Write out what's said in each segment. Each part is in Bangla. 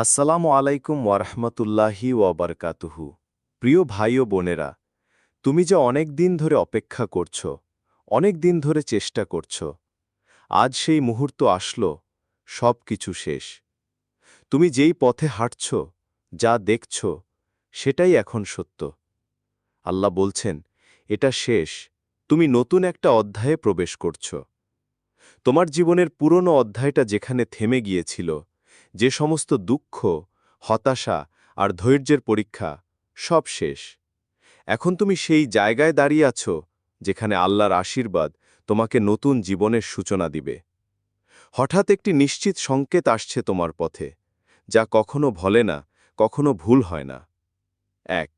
আসসালামু আলাইকুম ওয়ারহমতুল্লাহি ওয়াবারকাতুহু প্রিয় ভাই ও বোনেরা, তুমি যে অনেক দিন ধরে অপেক্ষা করছ, অনেক দিন ধরে চেষ্টা করছ, আজ সেই মুহূর্ত আসলো সব কিছু শেষ। তুমি যেই পথে হাঁটছ, যা দেখছ, সেটাই এখন সত্য। আল্লাহ বলছেন, এটা শেষ, তুমি নতুন একটা অধ্যায়ে প্রবেশ করছ। তোমার জীবনের পুরনো অধ্যায়টা যেখানে থেমে গিয়েছিল যে সমস্ত দুঃখ, হতাশা আর ধৈর্যের পরীক্ষা সব শেষ। এখন তুমি সেই জায়গায় দাঁড়িয়ে আছো যেখানে আল্লাহর আশীর্বাদ তোমাকে নতুন জীবনের সূচনা দিবে। হঠাৎ একটি নিশ্চিত সংকেত আসছে তোমার পথে, যা কখনো ভলে না, কখনো ভুল হয় না। এক,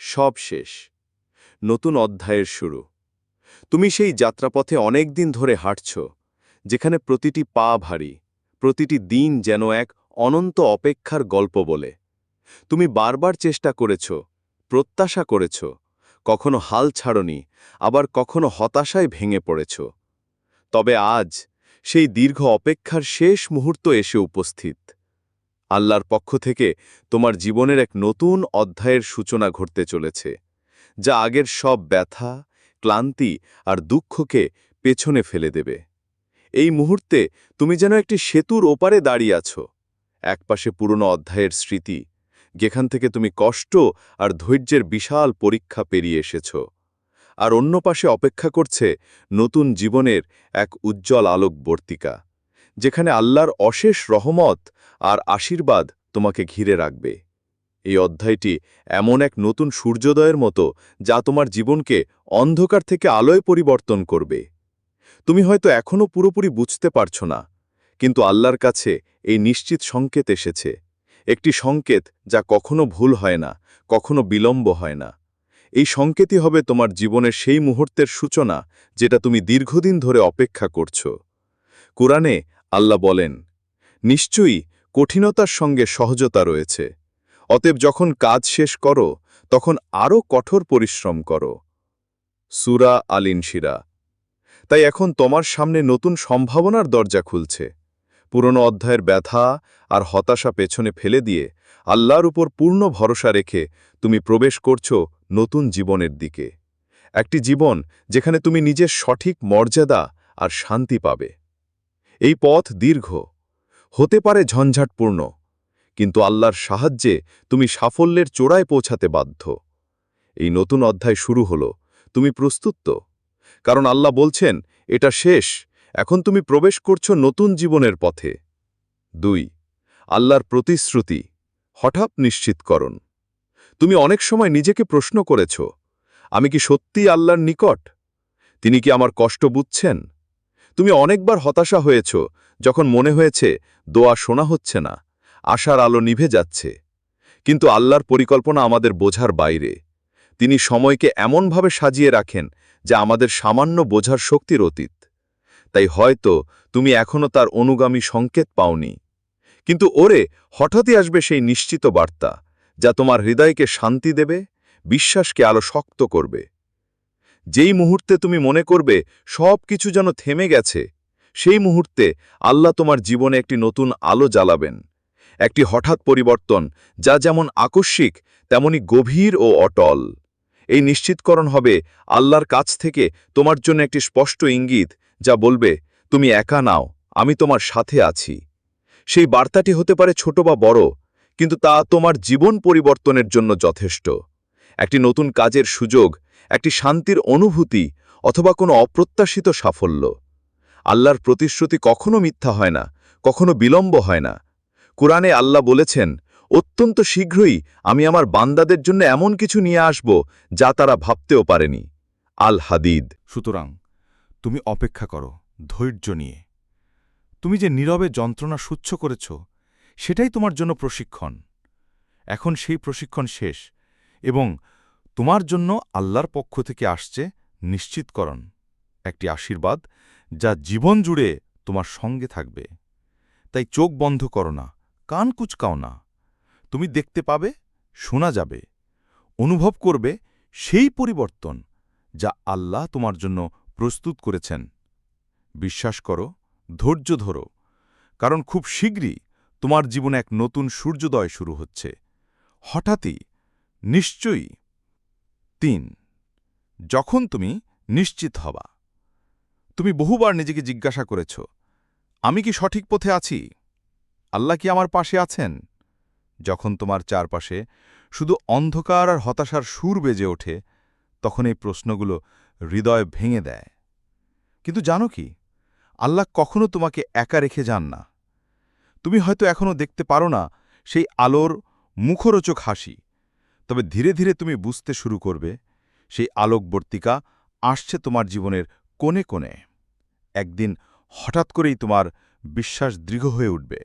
সব শেষ। নতুন অধ্যায়ের শুরু। তুমি সেই যাত্রাপথে অনেক দিন ধরে হাঁটছ, যেখানে প্রতিটি পা ভারী। প্রতিটি দিন যেন এক অনন্ত অপেক্ষার গল্প বলে। তুমি বারবার চেষ্টা করেছ, প্রত্যাশা করেছ, কখনো হাল ছাড়নি, আবার কখনো হতাশায় ভেঙে পড়েছ। তবে আজ সেই দীর্ঘ অপেক্ষার শেষ মুহূর্ত এসে উপস্থিত। আল্লাহর পক্ষ থেকে তোমার জীবনের এক নতুন অধ্যায়ের সূচনা ঘটতে চলেছে, যা আগের সব ব্যথা, ক্লান্তি আর দুঃখকে পেছনে ফেলে দেবে। এই মুহূর্তে তুমি যেন একটি সেতুর ওপারে দাঁড়িয়ে আছো। একপাশে পুরনো অধ্যায়ের স্মৃতি, যেখান থেকে তুমি কষ্ট আর ধৈর্যের বিশাল পরীক্ষা পেরিয়ে এসেছ। আর অন্য পাশে অপেক্ষা করছে নতুন জীবনের এক উজ্জ্বল আলোকবর্তিকা, যেখানে আল্লাহর অশেষ রহমত আর আশীর্বাদ তোমাকে ঘিরে রাখবে। এই অধ্যায়টি এমন এক নতুন সূর্যোদয়ের মতো যা তোমার জীবনকে অন্ধকার থেকে আলোয় পরিবর্তন করবে। তুমি হয়তো এখনও পুরোপুরি বুঝতে পারছ না। কিন্তু আল্লাহর কাছে এই নিশ্চিত সংকেত এসেছে। একটি সংকেত যা কখনো ভুল হয় না, কখনো বিলম্ব হয় না। এই সংকেতই হবে তোমার জীবনের সেই মুহূর্তের সূচনা যেটা তুমি দীর্ঘদিন ধরে অপেক্ষা করছ। কোরআনে আল্লাহ বলেন, নিশ্চয়ই কঠিনতার সঙ্গে সহজতা রয়েছে। অতএব যখন কাজ শেষ করো, তখন আরও কঠোর পরিশ্রম করো। সুরা আলিনশিরা তাই এখন তোমার সামনে নতুন সম্ভাবনার দরজা খুলছে। পুরনো অধ্যায়ের ব্যথা আর হতাশা পেছনে ফেলে দিয়ে আল্লাহর উপর পূর্ণ ভরসা রেখে তুমি প্রবেশ করছ নতুন জীবনের দিকে। একটি জীবন যেখানে তুমি নিজের সঠিক মর্যাদা আর শান্তি পাবে। এই পথ দীর্ঘ, হতে পারে ঝঞ্ঝাটপূর্ণ, কিন্তু আল্লাহর সাহায্যে তুমি সাফল্যের চোড়ায় পৌঁছাতে বাধ্য। এই নতুন অধ্যায় শুরু হলো, তুমি প্রস্তুত তো? কারণ আল্লাহ বলছেন, এটা শেষ। এখন তুমি প্রবেশ করছ নতুন জীবনের পথে। দুই, আল্লাহর প্রতিশ্রুতি, হঠাৎ নিশ্চিতকরণ তুমি অনেক সময় নিজেকে প্রশ্ন করেছ, আমি কি সত্যিই আল্লাহর নিকট? তিনি কি আমার কষ্ট বুঝছেন? তুমি অনেকবার হতাশা হয়েছ, যখন মনে হয়েছে, দোয়া শোনা হচ্ছে না, আশার আলো নিভে যাচ্ছে। কিন্তু আল্লাহর পরিকল্পনা আমাদের বোঝার বাইরে। তিনি সময়কে এমনভাবে সাজিয়ে রাখেন যা আমাদের সামান্য বোঝার শক্তির অতীত। তাই হয়তো তুমি এখনও তার অনুগামী সংকেত পাওনি। কিন্তু ওরে, হঠাৎই আসবে সেই নিশ্চিত বার্তা, যা তোমার হৃদয়কে শান্তি দেবে, বিশ্বাসকে আলো শক্ত করবে। যেই মুহূর্তে তুমি মনে করবে সব কিছু যেন থেমে গেছে, সেই মুহূর্তে আল্লাহ তোমার জীবনে একটি নতুন আলো জ্বালাবেন। একটি হঠাৎ পরিবর্তন, যা যেমন আকস্মিক, তেমনি গভীর ও অটল। এই নিশ্চিতকরণ হবে আল্লাহর কাছ থেকে তোমার জন্য একটি স্পষ্ট ইঙ্গিত, যা বলবে, তুমি একা নাও, আমি তোমার সাথে আছি। সেই বার্তাটি হতে পারে ছোট বা বড়, কিন্তু তা তোমার জীবন পরিবর্তনের জন্য যথেষ্ট। একটি নতুন কাজের সুযোগ, একটি শান্তির অনুভূতি, অথবা কোনো অপ্রত্যাশিত সাফল্য। আল্লাহর প্রতিশ্রুতি কখনো মিথ্যা হয় না, কখনো বিলম্ব হয় না। কোরআনে আল্লাহ বলেছেন অত্যন্ত শীঘ্রই আমি আমার বান্দাদের জন্য এমন কিছু নিয়ে আসব যা তারা ভাবতেও পারেনি। আল হাদিদ। সুতরাং তুমি অপেক্ষা করো, ধৈর্য নিয়ে। তুমি যে নীরবে যন্ত্রণা সুচ্ছ করেছ, সেটাই তোমার জন্য প্রশিক্ষণ। এখন সেই প্রশিক্ষণ শেষ এবং তোমার জন্য আল্লাহর পক্ষ থেকে আসছে নিশ্চিতকরণ, একটি আশীর্বাদ যা জীবন জুড়ে তোমার সঙ্গে থাকবে। তাই চোখ বন্ধ করো না, কান কুচকাও না। তুমি দেখতে পাবে, শোনা যাবে, অনুভব করবে সেই পরিবর্তন যা আল্লাহ তোমার জন্য প্রস্তুত করেছেন। বিশ্বাস করো, ধৈর্য ধরো, কারণ খুব শীঘ্রই তোমার জীবনে এক নতুন সূর্যোদয় শুরু হচ্ছে। হঠাৎই, নিশ্চয়ই। তিন, যখন তুমি নিশ্চিত হবা, তুমি বহুবার নিজেকে জিজ্ঞাসা করেছ, আমি কি সঠিক পথে আছি? আল্লাহ কি আমার পাশে আছেন? যখন তোমার চারপাশে শুধু অন্ধকার আর হতাশার সুর বেজে ওঠে, তখন এই প্রশ্নগুলো হৃদয় ভেঙে দেয়। কিন্তু জানো কি? আল্লাহ কখনো তোমাকে একা রেখে যান না। তুমি হয়তো এখনও দেখতে পারো না সেই আলোর মুখরোচক হাসি। তবে ধীরে ধীরে তুমি বুঝতে শুরু করবে, সেই আলোকবর্তিকা আসছে তোমার জীবনের কোণে কোণে। একদিন হঠাৎ করেই তোমার বিশ্বাস দৃঢ় হয়ে উঠবে।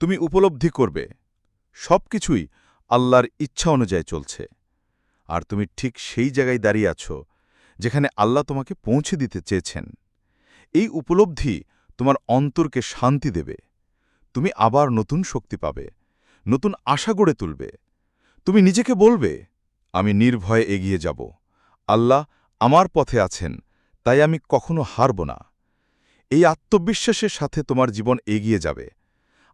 তুমি উপলব্ধি করবে সব কিছুই আল্লাহর ইচ্ছা অনুযায়ী চলছে। আর তুমি ঠিক সেই জায়গায় দাঁড়িয়ে আছো, যেখানে আল্লাহ তোমাকে পৌঁছে দিতে চেয়েছেন। এই উপলব্ধি তোমার অন্তরকে শান্তি দেবে। তুমি আবার নতুন শক্তি পাবে, নতুন আশা গড়ে তুলবে। তুমি নিজেকে বলবে, আমি নির্ভয়ে এগিয়ে যাব। আল্লাহ আমার পথে আছেন, তাই আমি কখনো হারব না। এই আত্মবিশ্বাসের সাথে তোমার জীবন এগিয়ে যাবে।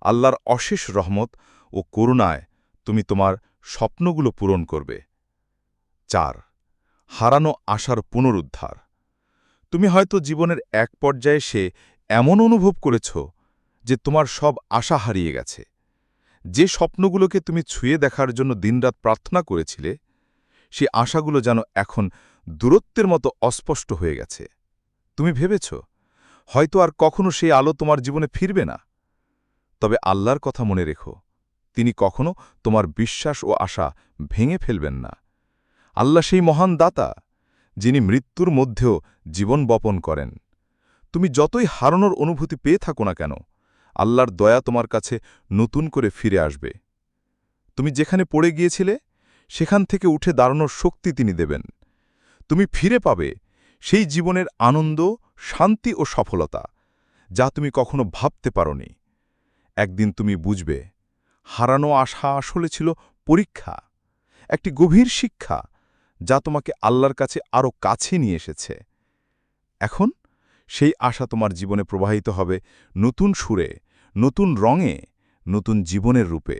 আল্লাহর অশেষ রহমত ও করুণায় তুমি তোমার স্বপ্নগুলো পূরণ করবে। চার, হারানো আশার পুনরুদ্ধার। তুমি হয়তো জীবনের এক পর্যায়ে সে এমন অনুভব করেছ যে তোমার সব আশা হারিয়ে গেছে। যে স্বপ্নগুলোকে তুমি ছুঁয়ে দেখার জন্য দিনরাত প্রার্থনা করেছিলে, সে আশাগুলো যেন এখন দূরত্বের মতো অস্পষ্ট হয়ে গেছে। তুমি ভেবেছ, হয়তো আর কখনো সেই আলো তোমার জীবনে ফিরবে না। তবে আল্লাহর কথা মনে রেখো তিনি কখনো তোমার বিশ্বাস ও আশা ভেঙে ফেলবেন না। আল্লাহ সেই মহান দাতা, যিনি মৃত্যুর মধ্যেও জীবন বপন করেন। তুমি যতই হারানোর অনুভূতি পেয়ে থাকো না কেন, আল্লাহর দয়া তোমার কাছে নতুন করে ফিরে আসবে। তুমি যেখানে পড়ে গিয়েছিলে, সেখান থেকে উঠে দাঁড়ানোর শক্তি তিনি দেবেন। তুমি ফিরে পাবে সেই জীবনের আনন্দ, শান্তি ও সফলতা, যা তুমি কখনো ভাবতে পারোনি। একদিন তুমি বুঝবে হারানো আশা আসলে ছিল পরীক্ষা, একটি গভীর শিক্ষা যা তোমাকে আল্লাহর কাছে আরও কাছে নিয়ে এসেছে। এখন সেই আশা তোমার জীবনে প্রবাহিত হবে নতুন সুরে, নতুন রঙে, নতুন জীবনের রূপে।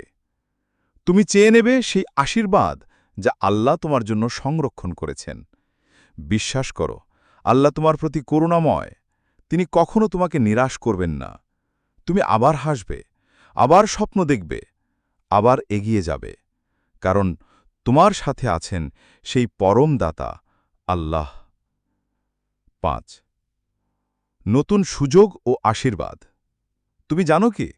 তুমি চেয়ে নেবে সেই আশীর্বাদ যা আল্লাহ তোমার জন্য সংরক্ষণ করেছেন। বিশ্বাস করো, আল্লাহ তোমার প্রতি করুণাময়, তিনি কখনো তোমাকে নিরাশ করবেন না। তুমি আবার হাসবে, আবার স্বপ্ন দেখবে আবার এগিয়ে যাবে। কারণ তোমার সাথে আছেন সেই পরম দাতা আল্লাহ। পাঁচ। নতুন সুযোগ ও আশীর্বাদ। তুমি জানো কি?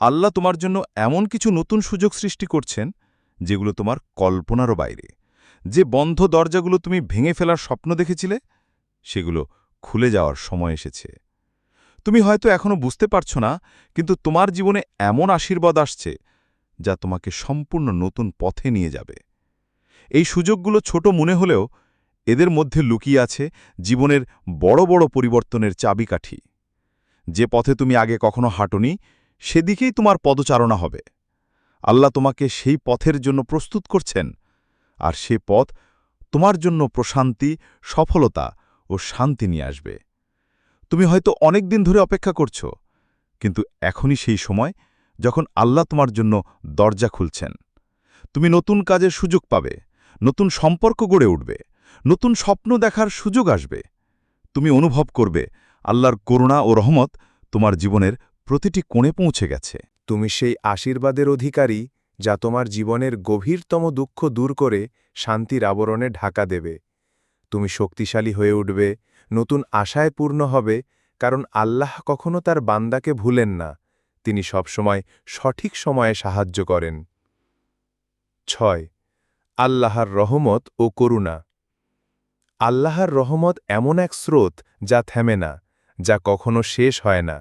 আল্লাহ তোমার জন্য এমন কিছু নতুন সুযোগ সৃষ্টি করছেন, যেগুলো তোমার কল্পনারও বাইরে। যে বন্ধ দরজাগুলো তুমি ভেঙে ফেলার স্বপ্ন দেখেছিলে, সেগুলো খুলে যাওয়ার সময় এসেছে। তুমি হয়তো এখনও বুঝতে পারছ না, কিন্তু তোমার জীবনে এমন আশীর্বাদ আসছে যা তোমাকে সম্পূর্ণ নতুন পথে নিয়ে যাবে। এই সুযোগগুলো ছোট মনে হলেও এদের মধ্যে লুকিয়ে আছে জীবনের বড় বড় পরিবর্তনের চাবিকাঠি। যে পথে তুমি আগে কখনো হাঁটনি, সেদিকেই তোমার পদচারণা হবে। আল্লাহ তোমাকে সেই পথের জন্য প্রস্তুত করছেন, আর সে পথ তোমার জন্য প্রশান্তি, সফলতা ও শান্তি নিয়ে আসবে। তুমি হয়তো অনেক দিন ধরে অপেক্ষা করছ, কিন্তু এখনই সেই সময় যখন আল্লাহ তোমার জন্য দরজা খুলছেন। তুমি নতুন কাজের সুযোগ পাবে, নতুন সম্পর্ক গড়ে উঠবে, নতুন স্বপ্ন দেখার সুযোগ আসবে। তুমি অনুভব করবে, আল্লাহর করুণা ও রহমত তোমার জীবনের প্রতিটি কোণে পৌঁছে গেছে। তুমি সেই আশীর্বাদের অধিকারী যা তোমার জীবনের গভীরতম দুঃখ দূর করে শান্তির আবরণে ঢাকা দেবে। তুমি শক্তিশালী হয়ে উঠবে, নতুন আশায় পূর্ণ হবে, কারণ আল্লাহ কখনো তার বান্দাকে ভুলেন না। তিনি সবসময় সঠিক সময়ে সাহায্য করেন। ছয়, আল্লাহর রহমত ও করুণা। আল্লাহর রহমত এমন এক স্রোত যা থেমে না, যা কখনো শেষ হয় না।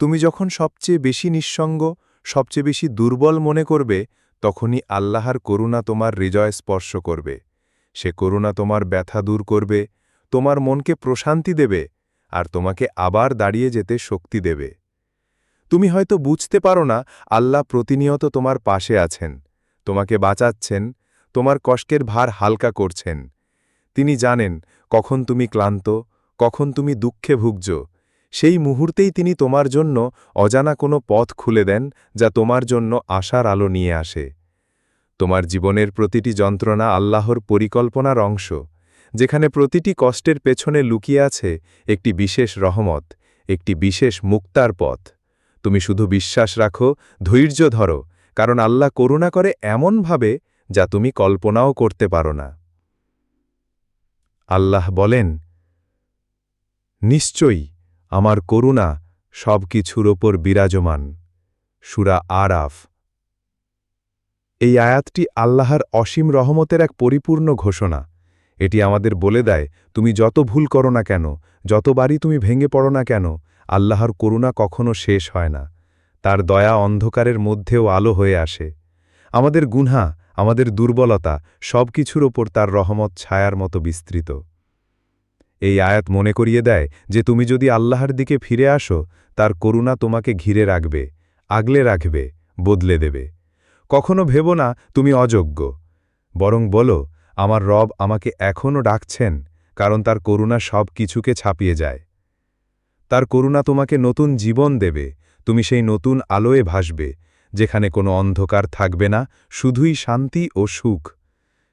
তুমি যখন সবচেয়ে বেশি নিঃসঙ্গ, সবচেয়ে বেশি দুর্বল মনে করবে, তখনই আল্লাহর করুণা তোমার হৃদয় স্পর্শ করবে। সে করুণা তোমার ব্যথা দূর করবে, তোমার মনকে প্রশান্তি দেবে, আর তোমাকে আবার দাঁড়িয়ে যেতে শক্তি দেবে। তুমি হয়তো বুঝতে পারো না, আল্লাহ প্রতিনিয়ত তোমার পাশে আছেন। তোমাকে বাঁচাচ্ছেন, তোমার কষ্টের ভার হালকা করছেন। তিনি জানেন, কখন তুমি ক্লান্ত, কখন তুমি দুঃখে ভুগছ। সেই মুহূর্তেই তিনি তোমার জন্য অজানা কোনো পথ খুলে দেন, যা তোমার জন্য আশার আলো নিয়ে আসে। তোমার জীবনের প্রতিটি যন্ত্রণা আল্লাহর পরিকল্পনার অংশ। যেখানে প্রতিটি কষ্টের পেছনে লুকিয়ে আছে একটি বিশেষ রহমত, একটি বিশেষ মুক্তার পথ। তুমি শুধু বিশ্বাস রাখো, ধৈর্য ধরো, কারণ আল্লাহ করুণা করে এমনভাবে যা তুমি কল্পনাও করতে পারো না। আল্লাহ বলেন, নিশ্চয়ই আমার করুণা সব কিছুর ওপর বিরাজমান। সুরা আরাফ। এই আয়াতটি আল্লাহর অসীম রহমতের এক পরিপূর্ণ ঘোষণা। এটি আমাদের বলে দেয়, তুমি যত ভুল করো না কেন, যতবারই তুমি ভেঙে পড়ো না কেন আল্লাহর করুণা কখনো শেষ হয় না। তার দয়া অন্ধকারের মধ্যেও আলো হয়ে আসে। আমাদের গুনহা, আমাদের দুর্বলতা সব কিছুর ওপর তার রহমত, ছায়ার মতো বিস্তৃত। এই আয়াত মনে করিয়ে দেয় যে তুমি যদি আল্লাহর দিকে ফিরে আসো, তার করুণা তোমাকে ঘিরে রাখবে, আগলে রাখবে, বদলে দেবে। কখনো ভেবো না, তুমি অযোগ্য। বরং বলো, আমার রব আমাকে এখনও ডাকছেন, কারণ তার করুণা সব কিছুকে ছাপিয়ে যায়। তার করুণা তোমাকে নতুন জীবন দেবে, তুমি সেই নতুন আলোয় ভাসবে, যেখানে কোনো অন্ধকার থাকবে না, শুধুই শান্তি ও সুখ।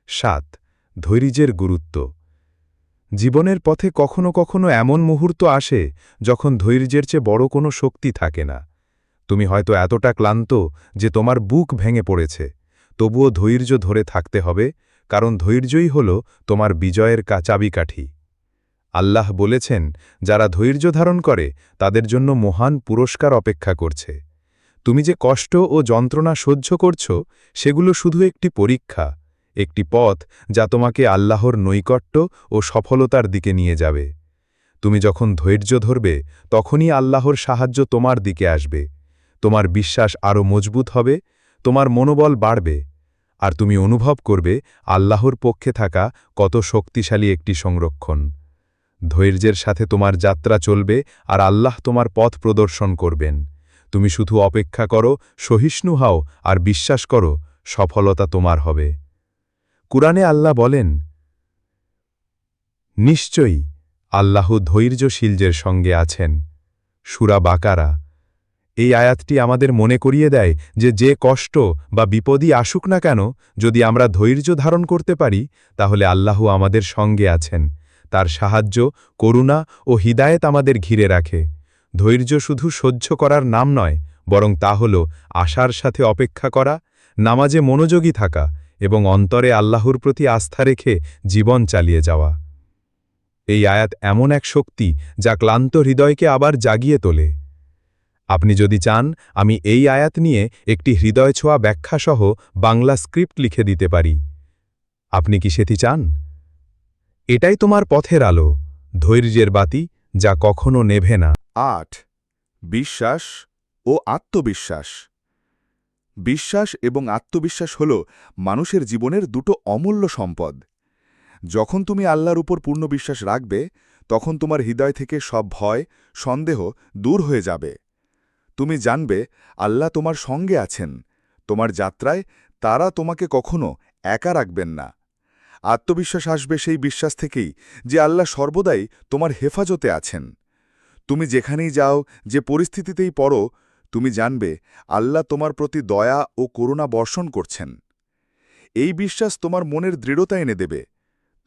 সাত, ধৈর্যের গুরুত্ব। জীবনের পথে কখনো কখনো এমন মুহূর্ত আসে, যখন ধৈর্যের চেয়ে বড় কোনো শক্তি থাকে না। তুমি হয়তো এতটা ক্লান্ত যে তোমার বুক ভেঙে পড়েছে। তবুও ধৈর্য ধরে থাকতে হবে, কারণ ধৈর্যই হল তোমার বিজয়ের কাচাবিকাঠি আল্লাহ বলেছেন, যারা ধৈর্য ধারণ করে, তাদের জন্য মহান পুরস্কার অপেক্ষা করছে। তুমি যে কষ্ট ও যন্ত্রণা সহ্য করছ, সেগুলো শুধু একটি পরীক্ষা, একটি পথ যা তোমাকে আল্লাহর নৈকট্য ও সফলতার দিকে নিয়ে যাবে। তুমি যখন ধৈর্য ধরবে, তখনই আল্লাহর সাহায্য তোমার দিকে আসবে। তোমার বিশ্বাস আরও মজবুত হবে, তোমার মনোবল বাড়বে। আর তুমি অনুভব করবে, আল্লাহর পক্ষে থাকা কত শক্তিশালী একটি সংরক্ষণ। ধৈর্যের সাথে তোমার যাত্রা চলবে আর আল্লাহ তোমার পথ প্রদর্শন করবেন। তুমি শুধু অপেক্ষা করো, সহিষ্ণু হও আর বিশ্বাস করো, সফলতা তোমার হবে। কুরআনে আল্লাহ বলেন, নিশ্চয়ই আল্লাহ ধৈর্যশীলদের সঙ্গে আছেন। সুরা বাকারা। এই আয়াতটি আমাদের মনে করিয়ে দেয় যে যে কষ্ট বা বিপদই আসুক না কেন, যদি আমরা ধৈর্য ধারণ করতে পারি, তাহলে আল্লাহ আমাদের সঙ্গে আছেন। তার সাহায্য, করুণা ও হিদায়েত আমাদের ঘিরে রাখে। ধৈর্য শুধু সহ্য করার নাম নয়, বরং তা হল আশার সাথে অপেক্ষা করা, নামাজে মনোযোগী থাকা এবং অন্তরে আল্লাহর প্রতি আস্থা রেখে জীবন চালিয়ে যাওয়া। এই আয়াত এমন এক শক্তি যা ক্লান্ত হৃদয়কে আবার জাগিয়ে তোলে। আপনি যদি চান, আমি এই আয়াত নিয়ে একটি হৃদয় ছোঁয়া ব্যাখ্যাসহ বাংলা স্ক্রিপ্ট লিখে দিতে পারি। আপনি কি সেটি চান? এটাই তোমার পথের আলো, ধৈর্যের বাতি যা কখনো নেভে না। আট, বিশ্বাস ও আত্মবিশ্বাস। বিশ্বাস এবং আত্মবিশ্বাস হল মানুষের জীবনের দুটো অমূল্য সম্পদ। যখন তুমি আল্লাহর উপর পূর্ণ বিশ্বাস রাখবে, তখন তোমার হৃদয় থেকে সব ভয়, সন্দেহ দূর হয়ে যাবে। তুমি জানবে, আল্লাহ তোমার সঙ্গে আছেন। তোমার যাত্রায় তারা তোমাকে কখনো একা রাখবেন না। আত্মবিশ্বাস আসবে সেই বিশ্বাস থেকেই যে আল্লাহ সর্বদাই তোমার হেফাজতে আছেন। তুমি যেখানেই যাও, যে পরিস্থিতিতেই পড়ো, তুমি জানবে আল্লাহ তোমার প্রতি দয়া ও করুণা বর্ষণ করছেন। এই বিশ্বাস তোমার মনের দৃঢ়তা এনে দেবে।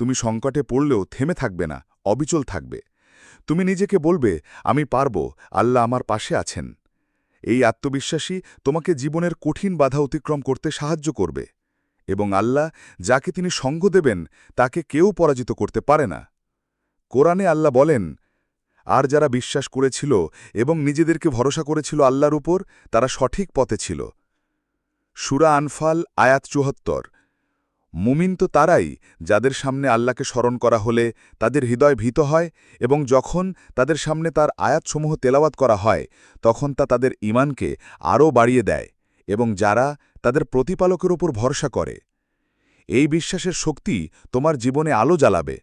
তুমি সংকটে পড়লেও থেমে থাকবে না, অবিচল থাকবে। তুমি নিজেকে বলবে, আমি পারব, আল্লাহ আমার পাশে আছেন। এই আত্মবিশ্বাসী তোমাকে জীবনের কঠিন বাধা অতিক্রম করতে সাহায্য করবে। এবং আল্লাহ যাকে তিনি সঙ্গ দেবেন, তাকে কেউ পরাজিত করতে পারে না। কোরআনে আল্লাহ বলেন, আর যারা বিশ্বাস করেছিল এবং নিজেদেরকে ভরসা করেছিল আল্লাহর উপর, তারা সঠিক পথে ছিল। সুরা আনফাল, আয়াত চুহত্তর মুমিন তো তারাই যাদের সামনে আল্লাহকে স্মরণ করা হলে তাদের হৃদয় ভীত হয় এবং যখন তাদের সামনে তার আয়াতসমূহ তেলাওয়াত করা হয়, তখন তা তাদের ইমানকে আরও বাড়িয়ে দেয় এবং যারা তাদের প্রতিপালকের ওপর ভরসা করে। এই বিশ্বাসের শক্তি তোমার জীবনে আলো জ্বালাবে,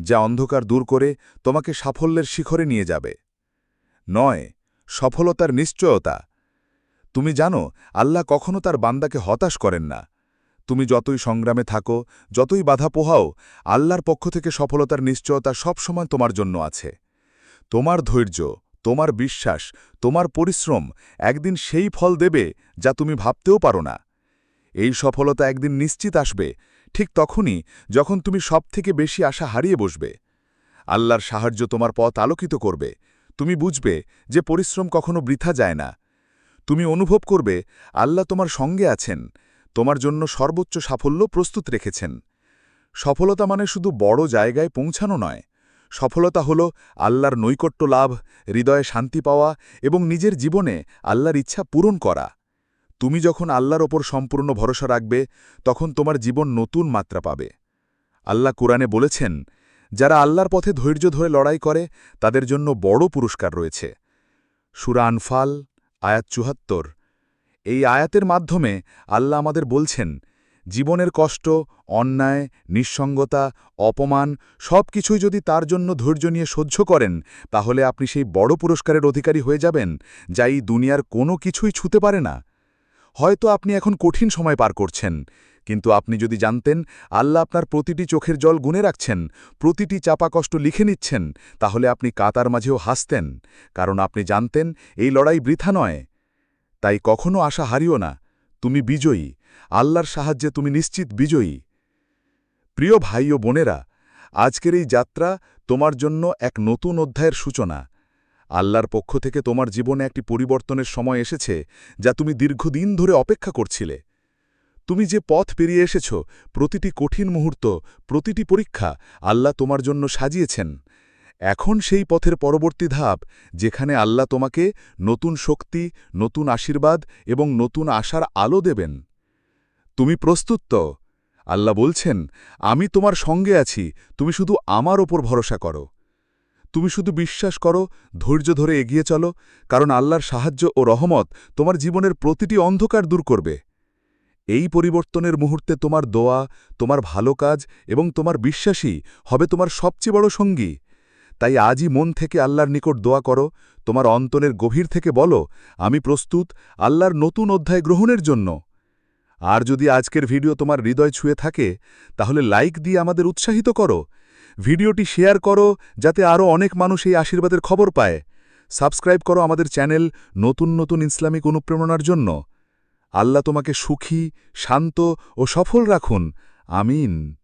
যা অন্ধকার দূর করে তোমাকে সাফল্যের শিখরে নিয়ে যাবে। নয়, সফলতার নিশ্চয়তা। তুমি জানো, আল্লাহ কখনো তার বান্দাকে হতাশ করেন না। তুমি যতই সংগ্রামে থাকো, যতই বাধা পোহাও, আল্লাহর পক্ষ থেকে সফলতার নিশ্চয়তা সবসময় তোমার জন্য আছে। তোমার ধৈর্য তোমার বিশ্বাস, তোমার পরিশ্রম একদিন সেই ফল দেবে যা তুমি ভাবতেও পারো না। এই সফলতা একদিন নিশ্চিত আসবে, ঠিক তখনই যখন তুমি সবথেকে বেশি আশা হারিয়ে বসবে। আল্লাহর সাহায্য তোমার পথ আলোকিত করবে। তুমি বুঝবে যে পরিশ্রম কখনো বৃথা যায় না। তুমি অনুভব করবে আল্লাহ তোমার সঙ্গে আছেন, তোমার জন্য সর্বোচ্চ সাফল্য প্রস্তুত রেখেছেন। সফলতা মানে শুধু বড় জায়গায় পৌঁছানো নয় সফলতা হল আল্লাহর নৈকট্য লাভ, হৃদয়ে শান্তি পাওয়া এবং নিজের জীবনে আল্লাহর ইচ্ছা পূরণ করা। তুমি যখন আল্লাহর ওপর সম্পূর্ণ ভরসা রাখবে, তখন তোমার জীবন নতুন মাত্রা পাবে। আল্লাহ কোরআনে বলেছেন, যারা আল্লাহর পথে ধৈর্য ধরে লড়াই করে, তাদের জন্য বড় পুরস্কার রয়েছে। সুরা আনফাল, আয়াত চুহাত্তর। এই আয়াতের মাধ্যমে আল্লাহ আমাদের বলছেন জীবনের কষ্ট, অন্যায়, নিঃসঙ্গতা, অপমান সব কিছুই যদি তার জন্য ধৈর্য নিয়ে সহ্য করেন, তাহলে আপনি সেই বড় পুরস্কারের অধিকারী হয়ে যাবেন, যা এই দুনিয়ার কোনো কিছুই ছুতে পারে না। হয়তো আপনি এখন কঠিন সময় পার করছেন, কিন্তু আপনি যদি জানতেন আল্লাহ আপনার প্রতিটি চোখের জল গুনে রাখছেন, প্রতিটি চাপা কষ্ট লিখে নিচ্ছেন, তাহলে আপনি কাতার মাঝেও হাসতেন, কারণ আপনি জানতেন এই লড়াই বৃথা নয়। তাই কখনো আশা হারিও না, তুমি বিজয়ী। আল্লাহর সাহায্যে তুমি নিশ্চিত বিজয়ী। প্রিয় ভাই ও বোনেরা, আজকের এই যাত্রা তোমার জন্য এক নতুন অধ্যায়ের সূচনা। আল্লাহর পক্ষ থেকে তোমার জীবনে একটি পরিবর্তনের সময় এসেছে যা তুমি দীর্ঘদিন ধরে অপেক্ষা করছিলে। তুমি যে পথ পেরিয়ে এসেছ, প্রতিটি কঠিন মুহূর্ত, প্রতিটি পরীক্ষা আল্লাহ তোমার জন্য সাজিয়েছেন। এখন সেই পথের পরবর্তী ধাপ, যেখানে আল্লাহ তোমাকে নতুন শক্তি, নতুন আশীর্বাদ এবং নতুন আশার আলো দেবেন। তুমি প্রস্তুত তো? আল্লাহ বলছেন, আমি তোমার সঙ্গে আছি, তুমি শুধু আমার ওপর ভরসা করো। তুমি শুধু বিশ্বাস করো, ধৈর্য ধরে এগিয়ে চলো, কারণ আল্লাহর সাহায্য ও রহমত তোমার জীবনের প্রতিটি অন্ধকার দূর করবে। এই পরিবর্তনের মুহূর্তে তোমার দোয়া, তোমার ভালো কাজ এবং তোমার বিশ্বাসই হবে তোমার সবচেয়ে বড় সঙ্গী। তাই আজই মন থেকে আল্লাহর নিকট দোয়া করো, তোমার অন্তনের গভীর থেকে বলো, আমি প্রস্তুত, আল্লাহর নতুন অধ্যায় গ্রহণের জন্য। আর যদি আজকের ভিডিও তোমার হৃদয় ছুঁয়ে থাকে, তাহলে লাইক দিয়ে আমাদের উৎসাহিত করো। ভিডিওটি শেয়ার করো, যাতে আরও অনেক মানুষ এই আশীর্বাদের খবর পায়। সাবস্ক্রাইব করো আমাদের চ্যানেল নতুন নতুন ইসলামিক অনুপ্রেরণার জন্য। আল্লাহ তোমাকে সুখী, শান্ত ও সফল রাখুন। আমিন।